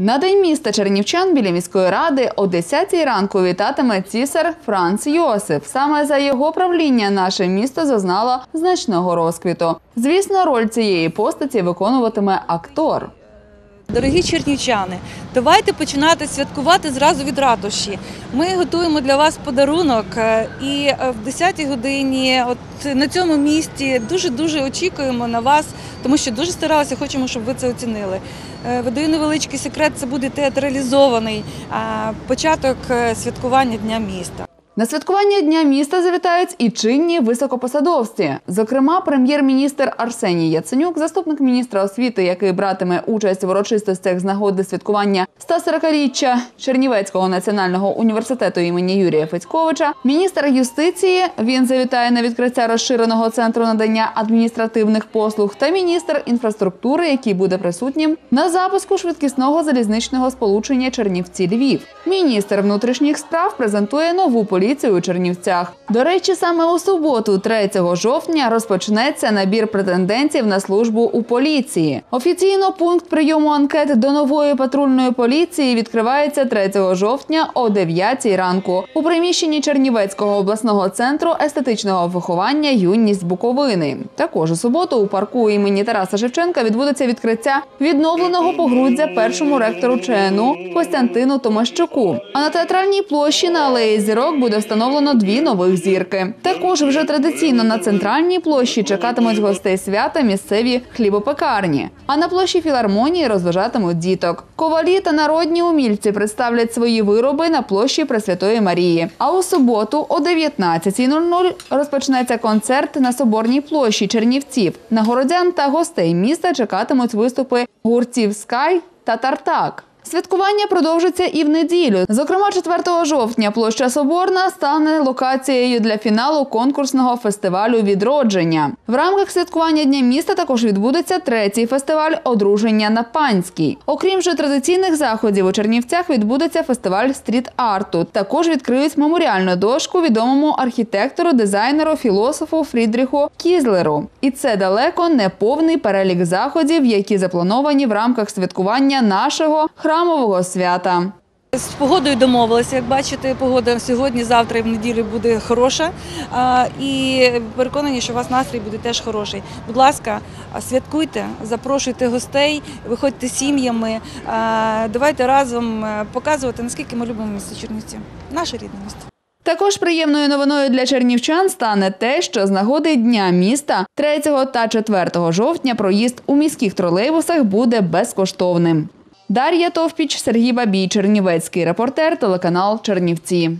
На день міста Чернівчан біля міської ради о 10-й ранку вітатиме цісар Франц Йосиф. Саме за його правління наше місто зазнало значного розквіту. Звісно, роль цієї постаті виконуватиме актор. Дорогі чернівчани, давайте починати святкувати зразу від ратуші. Ми готуємо для вас подарунок, е, і е, в 10-й годині, от на цьому місці, дуже дуже очікуємо на вас, тому що дуже старалися, хочемо, щоб ви це оцінили. Е, Видаю невеличкий секрет, це буде театралізований початок святкування Дня міста. На святкування дня міста завітають і чинні високопосадовці. Зокрема, прем'єр-міністр Арсеній Яценюк, заступник міністра освіти, який братиме участь в урочистостях з нагоди святкування 140-річчя Чернівецького національного університету імені Юрія Федьковича, міністр юстиції. Він завітає на відкриття розширеного центру надання адміністративних послуг та міністр інфраструктури, який буде присутнім на запуску швидкісного залізничного сполучення Чернівці-Львів. Міністр внутрішніх справ презентує нову поліцію у Чернівцях. До речі, саме у суботу, 3 жовтня, розпочнеться набір претендентів на службу у поліції. Офіційно пункт прийому анкет до нової патрульної поліції відкривається 3 жовтня о 9 ранку у приміщенні Чернівецького обласного центру естетичного виховання Юність Буковини. Також у суботу у парку імені Тараса Шевченка відбудеться відкриття відновленого погруддя першому ректору ЧНУ Костянтину Томащуку. А на театральній площі на алеї зірок буде встановлено дві нових зірки. Також вже традиційно на центральній площі чекатимуть гостей свята місцеві хлібопекарні. А на площі філармонії розважатимуть діток. Ковалі та народні умільці представлять свої вироби на площі Пресвятої Марії. А у суботу о 19.00 розпочнеться концерт на Соборній площі Чернівців. На городян та гостей міста чекатимуть виступи гуртів Скай та Тартак. Святкування продовжиться і в неділю. Зокрема, 4 жовтня площа Соборна стане локацією для фіналу конкурсного фестивалю відродження. В рамках святкування Дня міста також відбудеться третій фестиваль одруження на панській. Окрім же традиційних заходів у Чернівцях відбудеться фестиваль стріт-арту. Також відкриють меморіальну дошку відомому архітектору, дизайнеру, філософу Фрідріху Кізлеру. І це далеко не повний перелік заходів, які заплановані в рамках святкування нашого храмового свята. З погодою домовилися. Як бачите, погода сьогодні, завтра і в неділю буде хороша. І переконані, що у вас настрій буде теж хороший. Будь ласка, святкуйте, запрошуйте гостей, виходьте сім'ями. Давайте разом е, показувати, наскільки ми любимо місто Чернівці. Наше рідне місто. Також приємною новиною для чернівчан стане те, що з нагоди Дня міста 3 та 4 жовтня проїзд у міських тролейбусах буде безкоштовним. Дар'я Товпіч, Сергій Бабій, Чернівецький репортер, телеканал Чернівці.